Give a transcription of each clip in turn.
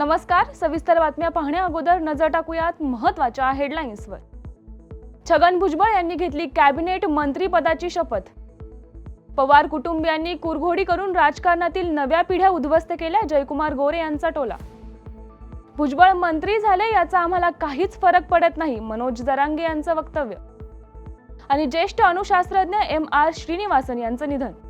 नमस्कार सविस्तर बातम्या पाहण्या अगोदर नजर टाकूयात महत्त्वाच्या हेडलाईन्सवर छगन भुजबळ यांनी घेतली कॅबिनेट मंत्रीपदाची शपथ. पवार कुटुंबियांनी कुरघोडी करून राजकारणातील नव्या पिढ्या उद्ध्वस्त केल्या जयकुमार गोरे यांचा टोला. भुजबळ मंत्री झाले याचा आम्हाला काहीच फरक पडत नाही मनोज जरांगे यांचं वक्तव्य. आणि ज्येष्ठ अणुशास्त्रज्ञ एम आर श्रीनिवासन यांचं निधन.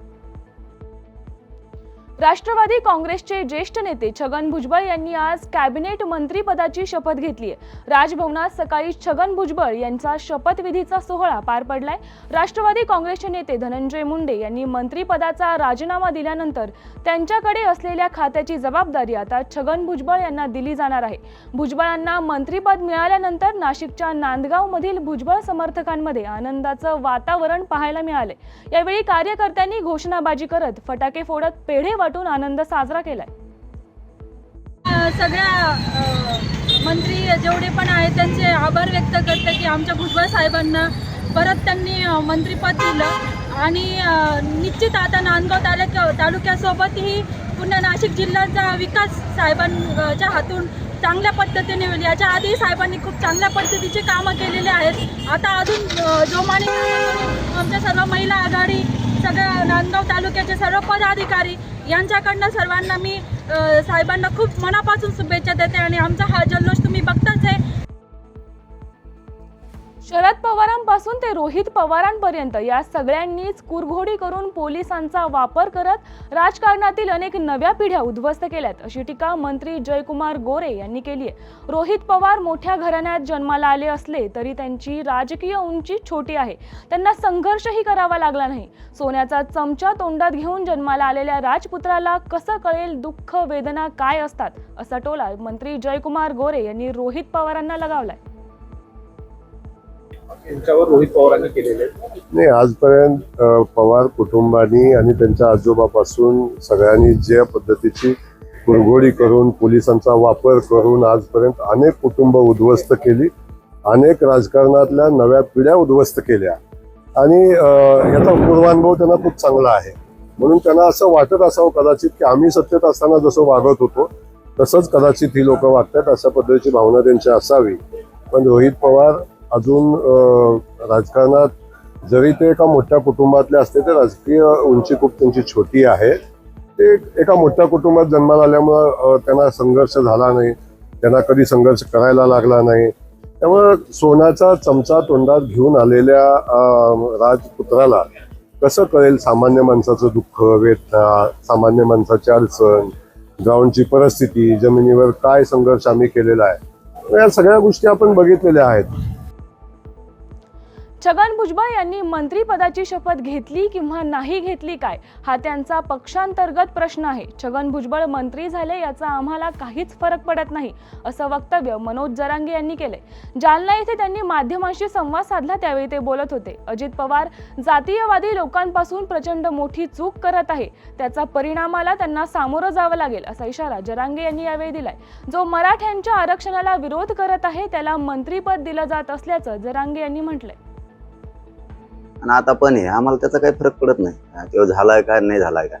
राष्ट्रवादी काँग्रेसचे ज्येष्ठ नेते छगन भुजबळ यांनी आज कॅबिनेट मंत्रीपदाची शपथ घेतली आहे. राजभवनात सकाळी छगन भुजबळ यांचा शपथविधीचा सोहळा पार पडलाय. राष्ट्रवादी काँग्रेसचे नेते धनंजय मुंडे यांनी मंत्रीपदाचा राजीनामा दिल्यानंतर त्यांच्याकडे असलेल्या खात्याची जबाबदारी आता छगन भुजबळ यांना दिली जाणार आहे. भुजबळांना मंत्रीपद मिळाल्यानंतर नाशिकच्या नांदगावमधील भुजबळ समर्थकांमध्ये आनंदाचं वातावरण पाहायला मिळाले यावेळी कार्यकर्त्यांनी घोषणाबाजी करत फटाके फोडत पेढे वाटून आनंद साजरा केलाय. सगळ्या मंत्री जेवढे पण आहेत त्यांचे आभार व्यक्त करते की आमच्या भुजबळ साहेबांना परत त्यांनी मंत्रीपद मंत्रिपद दिलं. आणि निश्चित आता नांदगाव तालुक्या तालुक्यासोबतही पुन्हा नाशिक जिल्ह्याचा विकास साहेबांच्या हातून चांगल्या पद्धतीने होईल. याच्या आधी साहेबांनी खूप चांगल्या पद्धतीचे कामं केलेले आहेत. आता अजून जोमाने आमच्या सर्व महिला आघाडी सगळ्या नांदगाव तालुक्याचे सर्व पदाधिकारी यांच्याकडनं सर्वांना मी साहेबांना खूप मनापासून शुभेच्छा देते आणि आमचा हा जल्लोष तुम्ही बघताच आहे. शरद पवारांपासून ते रोहित पवारांपर्यंत या सगळ्यांनीच कुरघोडी करून पोलिसांचा वापर करत राजकारणातील अनेक नव्या पिढ्या उद्ध्वस्त केल्यात अशी टीका मंत्री जयकुमार गोरे यांनी केली आहे. रोहित पवार मोठ्या घराण्यात जन्माला आले असले तरी त्यांची राजकीय उंची छोटी आहे. त्यांना संघर्षही करावा लागला नाही. सोन्याचा चमचा तोंडात घेऊन जन्माला आलेल्या राजपुत्राला कसं कळेल दुःख वेदना काय असतात असा टोला मंत्री जयकुमार गोरे यांनी रोहित पवारांना लगावलाय. यांच्यावर रोहित पवारांनी केलेले नाही आजपर्यंत पवार कुटुंबानी आणि त्यांच्या आजोबापासून सगळ्यांनी ज्या पद्धतीची कुरघोडी करून पोलिसांचा वापर करून आजपर्यंत अनेक कुटुंब उद्ध्वस्त केली अनेक राजकारणातल्या नव्या पिढ्या उद्ध्वस्त केल्या. आणि याचा पूर्वानुभव त्यांना खूप चांगला आहे. म्हणून त्यांना असं वाटत असावं कदाचित की आम्ही सत्तेत असताना जसं वागत होतो तसंच कदाचित ही लोक वागतात अशा पद्धतीची भावना त्यांची असावी. पण रोहित पवार अजून राजकारणात जरी ते एका मोठ्या कुटुंबातले असते ते राजकीय उंची खूप त्यांची छोटी आहे. ते एका मोठ्या कुटुंबात जन्माला आल्यामुळं त्यांना संघर्ष झाला नाही. त्यांना कधी संघर्ष करायला लागला नाही. त्यामुळं सोन्याचा चमचा तोंडात घेऊन आलेल्या राजपुत्राला कसं कळेल सामान्य माणसाचं दुःख वेदना सामान्य माणसाची अडचण ग्राउंडची परिस्थिती जमिनीवर काय संघर्ष आम्ही केलेला आहे? या सगळ्या गोष्टी आपण बघितलेल्या आहेत. छगन भुजबळ यांनी मंत्रीपदाची शपथ घेतली किंवा नाही घेतली काय हा त्यांचा पक्षांतर्गत प्रश्न आहे. छगन भुजबळ मंत्री झाले याचा आम्हाला काहीच फरक पडत नाही असं वक्तव्य मनोज जरांगे यांनी केले. जालना येथे त्यांनी माध्यमांशी संवाद साधला त्यावेळी ते बोलत होते. अजित पवार जातीयवादी लोकांपासून प्रचंड मोठी चूक करत आहे. त्याचा परिणामाला त्यांना सामोरं जावं लागेल असा इशारा जरांगे यांनी यावेळी दिलाय. जो मराठ्यांच्या आरक्षणाला विरोध करत आहे त्याला मंत्रीपद दिलं जात असल्याचं जरांगे यांनी म्हटलंय. आणि आता पण आहे. आम्हाला त्याचा काही फरक पडत नाही. किंवा झालाय का नाही झालाय का.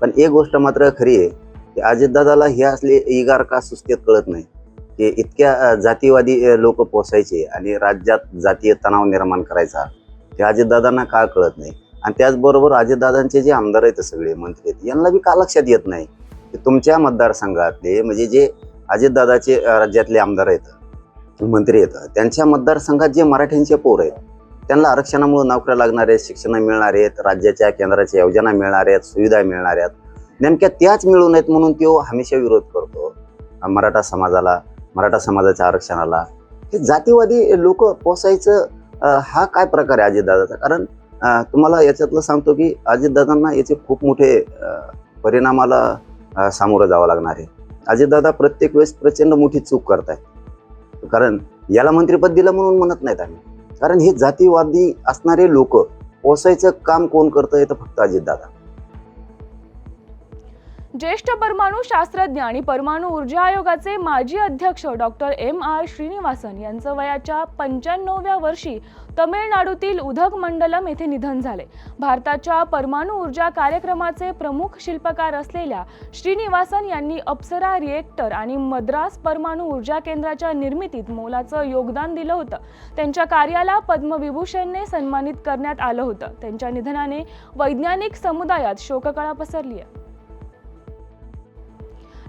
पण एक गोष्ट मात्र खरी आहे की अजितदादाला हे असले इगार का सुस्तीत कळत नाही की इतक्या जातीवादी लोक पोसायचे आणि राज्यात जातीय तणाव निर्माण करायचा ते अजितदादांना का कळत नाही? आणि त्याचबरोबर अजितदादांचे जे आमदार आहेत सगळे मंत्री आहेत यांना बी का लक्षात येत नाही? की तुमच्या मतदारसंघातले म्हणजे जे अजितदादाचे राज्यातले आमदार आहेत मंत्री आहेत त्यांच्या मतदारसंघात जे मराठ्यांचे पोर आहेत त्यांना आरक्षणामुळे नोकऱ्या लागणार आहेत शिक्षण मिळणार आहेत राज्याच्या केंद्राच्या योजना मिळणार आहेत सुविधा मिळणार आहेत. नेमक्या त्याच मिळू नयेत म्हणून तो हमेशा विरोध करतो. मराठा समाजाला मराठा समाजाच्या आरक्षणाला. हे जातीवादी लोक पोसायचं हा काय प्रकार आहे अजितदादाचा कारण तुम्हाला याच्यातलं सांगतो की अजितदादांना याचे खूप मोठे परिणामाला सामोरं जावं लागणार आहे. अजितदादा प्रत्येक वेळेस प्रचंड मोठी चूक करतायत. कारण याला मंत्रिपद दिलं म्हणून म्हणत नाहीत आम्ही. कारण हे जातीवादी असणारे लोक पोसायचं काम कोण करतं हे तर फक्त अजितदादा. ज्येष्ठ परमाणू शास्त्रज्ञ आणि परमाणू ऊर्जा आयोगाचे माजी अध्यक्ष डॉक्टर एम आर श्रीनिवासन यांचं वयाच्या पंच्याण्णवव्या वर्षी तमिळनाडूतील उधक मंडलम येथे निधन झाले. भारताच्या परमाणु ऊर्जा कार्यक्रमाचे प्रमुख शिल्पकार असलेल्या श्रीनिवासन यांनी अप्सरा रिएक्टर आणि मद्रास परमाणू ऊर्जा केंद्राच्या निर्मितीत मोलाचं योगदान दिलं होतं. त्यांच्या कार्याला पद्मविभूषणने सन्मानित करण्यात आलं होतं. त्यांच्या निधनाने वैज्ञानिक समुदायात शोककळा पसरली आहे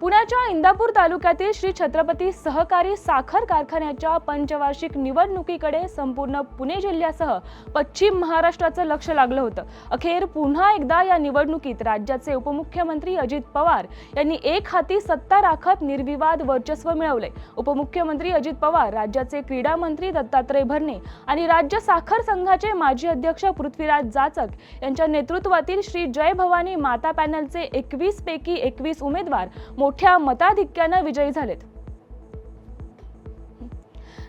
पुण्याच्या इंदापूर तालुक्यातील श्री छत्रपती सहकारी साखर कारखान्याच्या पंचवार्षिक निवडणुकीकडे संपूर्ण पुणे जिल्ह्यासह पश्चिम महाराष्ट्राचं लक्ष लागलं होतं. अखेर पुन्हा एकदा या निवडणुकीत राज्याचे उपमुख्यमंत्री अजित पवार यांनी एक हाती सत्ता राखत निर्विवाद वर्चस्व मिळवले. उपमुख्यमंत्री अजित पवार राज्याचे क्रीडा मंत्री दत्तात्रय भरणे आणि राज्य साखर संघाचे माजी अध्यक्ष पृथ्वीराज जाचक यांच्या नेतृत्वातील श्री जय भवानी माता पॅनलचे एकवीस पैकी एकवीस उमेदवार मोठ्या मताधिक्यानं विजयी झालेत.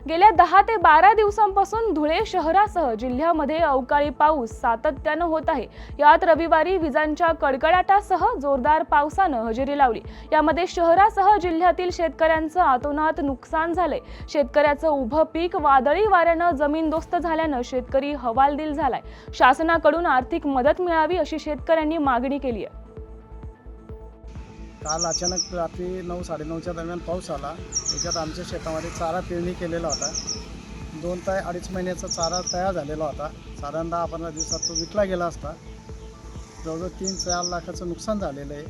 गेल्या दहा ते बारा दिवसांपासून धुळे शहरासह जिल्ह्यामध्ये अवकाळी पाऊस सातत्यानं होत आहे. यात रविवारी विजांच्या कडकडाटासह जोरदार पावसानं हजेरी लावली. यामध्ये शहरासह जिल्ह्यातील शेतकऱ्यांचं आतोनात नुकसान झालंय. शेतकऱ्याचं उभं पीक वादळी वाऱ्यानं जमीनदोस्त झाल्यानं शेतकरी हवालदिल झालाय. शासनाकडून आर्थिक मदत मिळावी अशी शेतकऱ्यांनी मागणी केली आहे काल अचानक रात्री नऊ साडेनऊच्या दरम्यान पाऊस आला. त्याच्यात आमच्या शेतामध्ये चारा पेरणी केलेला होता. दोन ते अडीच महिन्याचा चारा तयार झालेला होता. साधारणतः दहा पंधरा दिवसात तो विकला गेला असता. जवळजवळ तीन चार लाखाचं नुकसान झालेलं आहे.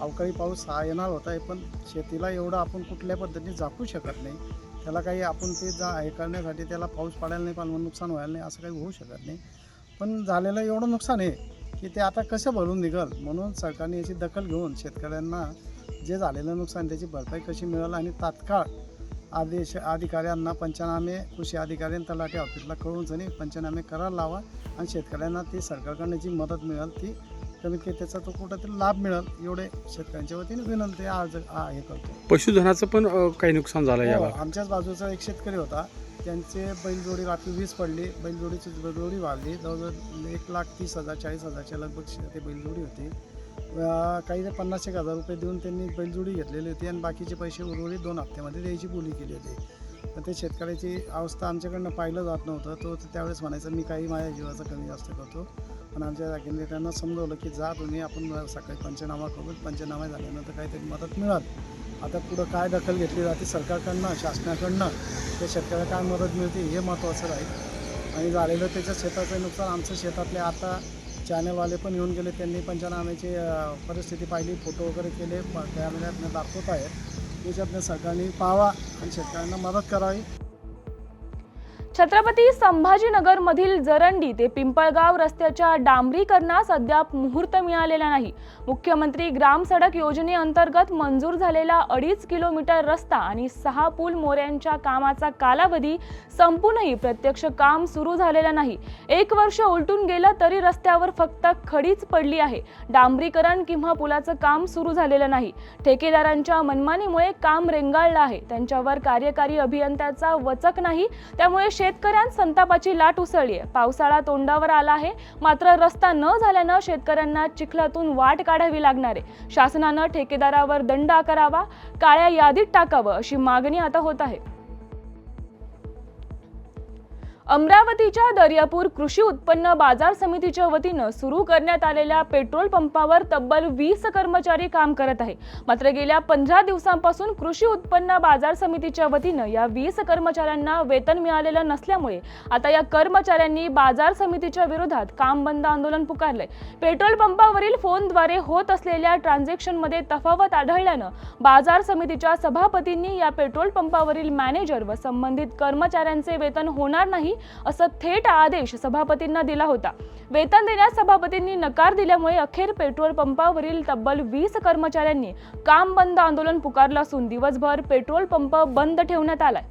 अवकाळी पाऊस हा येणार होता आहे पण शेतीला एवढं आपण कुठल्या पद्धतीने झाकू शकत नाही. त्याला काही आपण ते जा हे करण्यासाठी त्याला पाऊस पडायला नाही पण नुकसान व्हायला नाही असं काही होऊ शकत नाही. पण झालेलं एवढं नुकसान आहे. की ते आता कसं भरून निघल? म्हणून सरकारने याची दखल घेऊन शेतकऱ्यांना जे झालेलं नुकसान त्याची भरपाई कशी मिळेल आणि तात्काळ आदेश अधिकाऱ्यांना पंचनामे कृषी अधिकारी आणि तलाठी ऑफिसला कळून सनी पंचनामे करायला लावा आणि शेतकऱ्यांना ती सरकारकडनं जी मदत मिळेल ती कमीत कमी त्याचा तो कुठंतरी लाभ मिळेल एवढे शेतकऱ्यांच्या वतीने विनंती आज हे करतो. पशुधनाचं पण काही नुकसान झालं हो, आमच्याच बाजूचा एक शेतकरी होता. त्यांचे बैलजोडी रात्री वीज पडली. बैलजोडीची बैलजोडी वाढली. जवळजवळ एक लाख तीस हजार चाळीस हजारच्या लगभग ते बैलजोडी होती. काही ते पन्नास एक हजार रुपये देऊन त्यांनी बैलजोडी घेतलेली होती आणि बाकीचे पैसे उर्वरित दोन हप्त्यामध्ये द्यायची बोली केली होती. पण ते शेतकऱ्याची अवस्था आमच्याकडनं पाहिलं जात नव्हतं. तो त्यावेळेस म्हणायचा मी काही माझ्या जीवाचा कमी जास्त करतो. पण आमच्या जागेने त्यांना समजवलं की जा तुम्ही आपण सकाळी पंचनामा करू. पंचनामा झाल्यानंतर काहीतरी मदत मिळाली. आता पुढं काय दखल घेतली जाते सरकारकडनं शासनाकडनं ते शेतकऱ्याला काय मदत मिळते हे महत्त्वाचं राहील. आणि झालेलं त्याच्या शेताचं नुकसान आमचं शेतातले आता चॅनलवाले पण येऊन गेले त्यांनी पंचनाम्याची परिस्थिती पाहिली फोटो वगैरे केले प- कॅमेऱ्यातनं दाखवत आहेत. त्याच्यातनं सरकारने पाहावा आणि शेतकऱ्यांना मदत करावी. छत्रपती संभाजीनगर मधील जरंडी ते पिंपळगाव रस्त्याच्या डांबरीकरणास अद्याप मुहूर्त मिळालेला नाही. मुख्यमंत्री ग्राम सडक योजनेअंतर्गत मंजूर झालेला अडीच किलोमीटर रस्ता आणि सहा पूल मोऱ्यांच्या कामाचा कालावधी संपूनही प्रत्यक्ष काम सुरू झालेलं नाही. एक वर्ष उलटून गेलं तरी रस्त्यावर फक्त खडीच पडली आहे. डांबरीकरण किंवा पुलाचं काम सुरू झालेलं नाही. ठेकेदारांच्या मनमानीमुळे काम रेंगाळलं आहे. त्यांच्यावर कार्यकारी अभियंत्याचा वचक नाही. त्यामुळे शेतकऱ्यांत संतापाची लाट उसळली आहे. पावसाळा तोंडावर आला आहे. मात्र रस्ता न झाल्यानं शेतकऱ्यांना चिखलातून वाट काढावी लागणार आहे. शासनानं ठेकेदारावर दंड आकारावा काळ्या यादीत टाकावं अशी मागणी आता होत आहे. अमरावतीच्या दर्यापूर कृषी उत्पन्न बाजार समितीच्या वतीनं सुरू करण्यात आलेल्या पेट्रोल पंपावर तब्बल वीस कर्मचारी काम करत आहे मात्र गेल्या पंधरा दिवसांपासून कृषी उत्पन्न बाजार समितीच्या वतीनं या वीस कर्मचाऱ्यांना वेतन मिळालेलं नसल्यामुळे आता या कर्मचाऱ्यांनी बाजार समितीच्या विरोधात काम बंद आंदोलन पुकारलंय. पेट्रोल पंपावरील फोनद्वारे होत असलेल्या ट्रान्झॅक्शनमध्ये तफावत आढळल्यानं बाजार समितीच्या सभापतींनी या पेट्रोल पंपावरील मॅनेजर व संबंधित कर्मचाऱ्यांचे वेतन होणार नाही असा थेट आदेश सभापतींना दिला होता. वेतन देण्यास सभापतींनी नकार दिल्यामुळे अखेर पेट्रोल पंपावरील तब्बल वीस कर्मचाऱ्यांनी काम बंद आंदोलन पुकारलं असून दिवसभर पेट्रोल पंप बंद ठेवण्यात आलाय.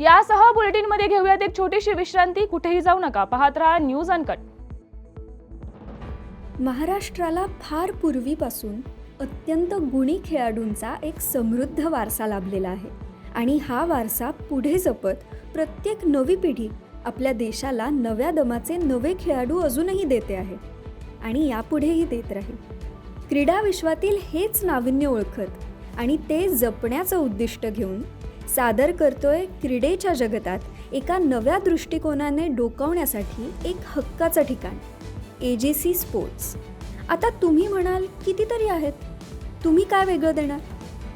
यासह बुलेटिनमध्ये घेऊयात एक छोटीशी विश्रांती. कुठेही जाऊ नका. पाहत राहा न्यूज अनकट. महाराष्ट्राला फार पूर्वीपासून अत्यंत गुणी खेळाडूंचा एक समृद्ध वारसा लाभलेला आहे. आणि हा वारसा पुढे जपत प्रत्येक नवी पिढी आपल्या देशाला नव्या दमाचे नवे खेळाडू अजूनही देते आहे. आणि यापुढेही देत राहील. क्रीडा विश्वातील हेच नाविन्य ओळखत आणि ते जपण्याचं उद्दिष्ट घेऊन सादर करतोय क्रीडेच्या जगतात एका नव्या दृष्टिकोनाने डोकावण्यासाठी एक हक्काचं ठिकाण ए जे सी स्पोर्ट्स आता तुम्ही म्हणाल कितीतरी आहेत. तुम्ही काय वेगळं देणार?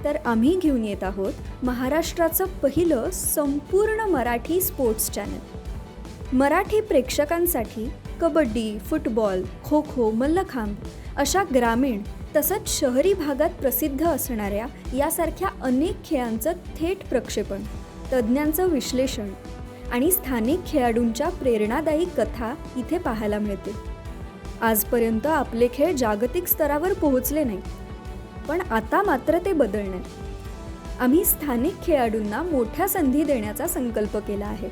तर आम्ही घेऊन येत आहोत महाराष्ट्राचं पहिलं संपूर्ण मराठी स्पोर्ट्स चॅनल मराठी प्रेक्षकांसाठी कबड्डी फुटबॉल खो खो मल्लखांब अशा ग्रामीण तसंच शहरी भागात प्रसिद्ध असणाऱ्या यासारख्या अनेक खेळांचं थेट प्रक्षेपण तज्ज्ञांचं विश्लेषण आणि स्थानिक खेळाडूंच्या प्रेरणादायी कथा इथे पाहायला मिळते. आजपर्यंत आपले खेळ जागतिक स्तरावर पोहोचले नाही पण आता मात्र ते बदलण्यात आम्ही स्थानिक खेळाडूंना मोठ्या संधी देण्याचा संकल्प केला आहे.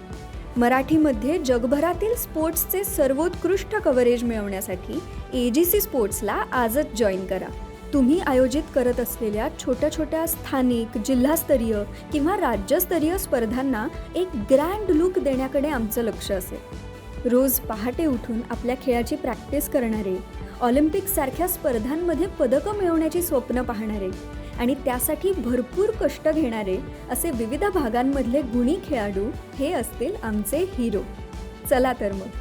मराठीमध्ये जगभरातील स्पोर्ट्सचे सर्वोत्कृष्ट कव्हरेज मिळवण्यासाठी ए जी सी स्पोर्ट्सला आजच जॉईन करा. तुम्ही आयोजित करत असलेल्या छोट्या छोट्या स्थानिक जिल्हास्तरीय किंवा राज्यस्तरीय स्पर्धांना एक ग्रँड लुक देण्याकडे आमचं लक्ष असेल. रोज पहाटे उठून आपल्या खेळाची प्रॅक्टिस करणारे ऑलिम्पिकसारख्या स्पर्धांमध्ये पदकं मिळवण्याची स्वप्न पाहणारे आणि त्यासाठी भरपूर कष्ट घेणारे असे विविध भागांमधले गुणी खेळाडू हे असतील आमचे हिरो. चला तर मग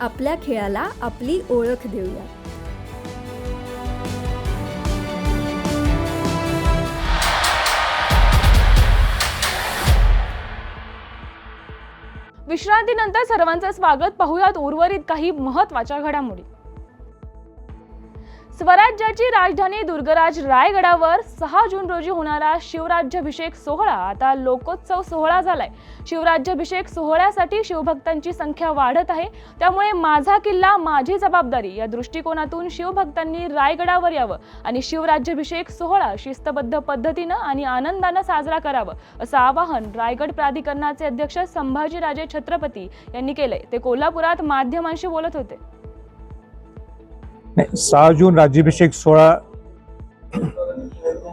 आपल्या खेळाला आपली ओळख देऊया. विश्रांतीनंतर सर्वांचं स्वागत. पाहूयात उर्वरित काही महत्त्वाच्या घडामोडी. स्वराज्याची राजधानी दुर्गराज रायगडावर सहा जून रोजी होणारा शिवराज्याभिषेक सोहळा. आता लोकोत्सव सोहळा झालाय. शिवराज्याभिषेक सोहळ्यासाठी शिवभक्तांची संख्या वाढत आहे. त्यामुळे माझा किल्ला माझी जबाबदारी. या दृष्टिकोनातून शिवभक्तांनी रायगडावर यावं आणि शिवराज्याभिषेक सोहळा शिस्तबद्ध पद्धतीनं आणि आनंदानं साजरा करावं असं आवाहन रायगड प्राधिकरणाचे अध्यक्ष संभाजीराजे छत्रपती यांनी केलंय. ते कोल्हापुरात माध्यमांशी बोलत होते. नाही सहा जून राज्याभिषेक सोहळा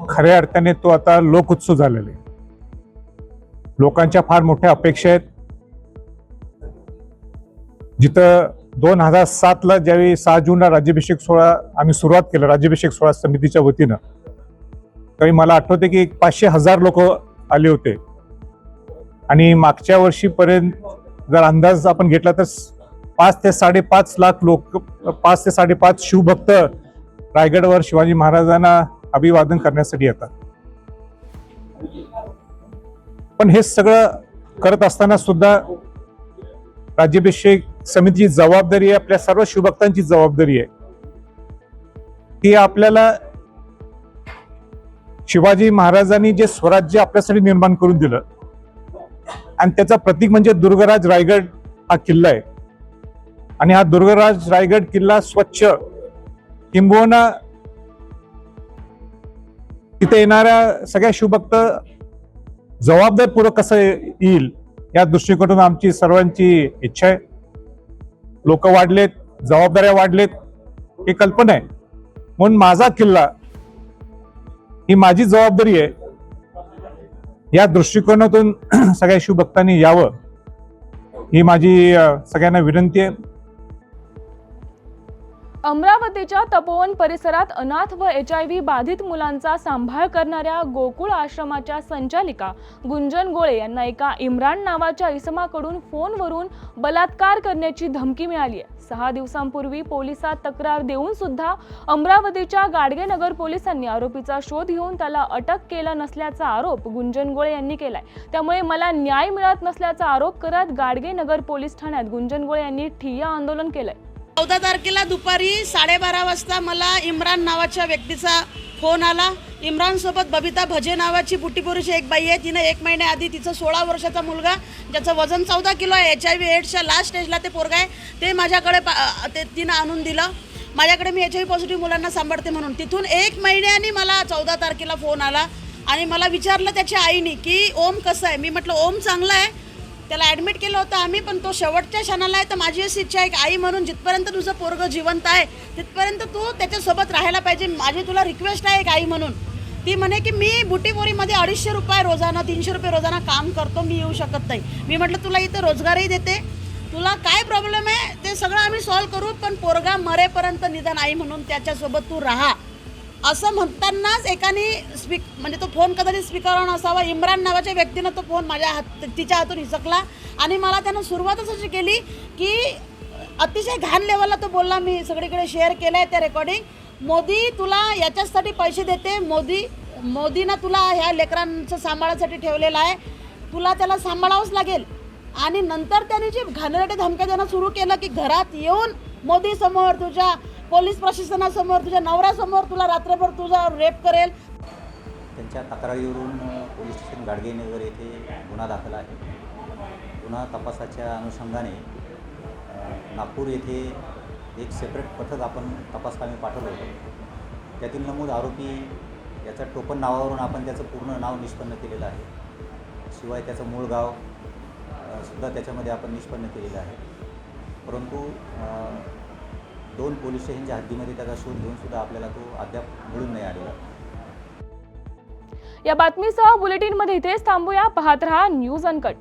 खऱ्या अर्थाने तो आता लोकोत्सव झालेला आहे. लोकांच्या फार मोठ्या अपेक्षा आहेत. जिथं दोन हजार सातला ज्यावेळी सहा जूनला राज्याभिषेक सोहळा आम्ही सुरुवात केला राज्याभिषेक सोहळा समितीच्या वतीनं त्यावेळी मला आठवते की एक पाचशे हजार लोक आले होते. आणि मागच्या वर्षीपर्यंत जर अंदाज आपण घेतला तर पाच ते साडेपाच लाख लोक पाच ते साडेपाच शिवभक्त रायगडवर शिवाजी महाराजांना अभिवादन करण्यासाठी येतात. पण हे सगळं करत असताना सुद्धा राज्याभिषेक समितीची जबाबदारी आहे आपल्या सर्व शिवभक्तांची जबाबदारी आहे. ती आपल्याला शिवाजी महाराजांनी जे स्वराज्य आपल्यासाठी निर्माण करून दिलं आणि त्याचा प्रतीक म्हणजे दुर्गराज रायगड हा किल्ला आहे. आणि हा दुर्गराज रायगड किल्ला स्वच्छ. किंबहुना तिथे येणाऱ्या सगळ्या शिवभक्त जबाबदारपूर्वक कसं येईल या दृष्टिकोनातून आमची सर्वांची इच्छा आहे. लोक वाढलेत जबाबदाऱ्या वाढलेत ही कल्पना आहे. म्हणून माझा किल्ला ही माझी जबाबदारी आहे. या दृष्टिकोनातून सगळ्या शिवभक्तांनी यावं ही माझी सगळ्यांना विनंती आहे. अमरावतीच्या तपोवन परिसरात अनाथ व एच आय व्ही बाधित मुलांचा सांभाळ करणाऱ्या गोकुळ आश्रमाच्या संचालिका गुंजन गोळे यांना एका इम्रान नावाच्या इसमाकडून फोनवरून बलात्कार करण्याची धमकी मिळाली आहे. सहा दिवसांपूर्वी पोलिसात तक्रार देऊन सुद्धा अमरावतीच्या गाडगेनगर पोलिसांनी आरोपीचा शोध घेऊन त्याला अटक केला नसल्याचा आरोप गुंजन गोळे यांनी केलाय. त्यामुळे मला न्याय मिळत नसल्याचा आरोप करत गाडगेनगर पोलीस ठाण्यात गुंजन गोळे यांनी ठिय्या आंदोलन केलंय. चौदा तारखेला दुपारी साडेबारा वाजता मला इम्रान नावाच्या व्यक्तीचा फोन आला. इम्रानसोबत बबिता भजे नावाची बुटीपोरीची एक बाई आहे. तिनं एक महिन्याआधी तिचं सोळा वर्षाचा मुलगा ज्याचं वजन चौदा किलो आहे. एच आय व्ही एड्सच्या लास्ट स्टेजला ते पोरगा आहे. ते माझ्याकडे पा- ते तिनं आणून दिलं. माझ्याकडे मी एच आय व्ही पॉझिटिव्ह मुलांना सांभाळते म्हणून. तिथून एक महिन्याने मला चौदा तारखेला फोन आला आणि मला विचारलं त्याच्या आईने की ओम कसं आहे? मी म्हटलं ओम चांगला आहे. त्याला ॲडमिट केलं होतं आम्ही पण तो शेवटच्या क्षणाला आहे. तर माझी अशी इच्छा आहे की आई म्हणून जिथपर्यंत तुझं पोरगं जिवंत आहे तिथपर्यंत तू त्याच्यासोबत राहायला पाहिजे. माझी तुला रिक्वेस्ट आहे एक आई म्हणून. ती म्हणे की मी बुटीपोरीमध्ये अडीचशे रुपये रोजाना तीनशे रुपये रोजाना काम करतो मी येऊ शकत नाही. मी म्हटलं तुला इथं रोजगारही देते. तुला काय प्रॉब्लेम आहे? ते सगळं आम्ही सॉल्व करू पण पोरगा मरेपर्यंत निदान आई म्हणून त्याच्यासोबत तू राहा. असं म्हणतानाच एकाने स्पीक म्हणजे तो फोन कदाचित स्पीकरवर असावा इम्रान नावाच्या व्यक्तीनं तो फोन माझ्या हात तिच्या हातून हिसकला. आणि मला त्यानं सुरुवातच अशी केली की अतिशय घाण लेवलला तो बोलला मी सगळीकडे शेअर केलं आहे त्या रेकॉर्डिंग मोदी तुला याच्याचसाठी पैसे देते. मोदी मोदीनं तुला ह्या लेकरांचं सांभाळासाठी ठेवलेलं आहे. तुला त्याला सांभाळावंच लागेल. आणि नंतर त्याने जे घाणेरडे धमक्या देणं सुरू केलं की घरात येऊन मोदीसमोर तुझ्या पोलीस प्रशासनासमोर तुझ्या नवऱ्यासमोर तुला रात्रभर तुझा रेप करेल. त्यांच्या तक्रारीवरून पोलीस स्टेशन गाडगेनगर येथे गुन्हा दाखल आहे. गुन्हा तपासाच्या अनुषंगाने नागपूर येथे एक सेपरेट पथक आपण तपासकामी पाठवलं होतं. त्यातील नमूद आरोपी याच्या टोपण नावावरून आपण त्याचं पूर्ण नाव निष्पन्न केलेलं आहे. शिवाय त्याचं मूळ गाव सुद्धा त्याच्यामध्ये आपण निष्पन्न केलेलं आहे. परंतु दोन पोलीस स्टेशनच्या हद्दीमध्ये त्याचा शोध घेऊन सुद्धा आपल्याला तो अद्याप मिळून नाही आलेला. या बातमीसह बुलेटिनमध्ये इथेच थांबूया. पाहत रहा न्यूज अनकट.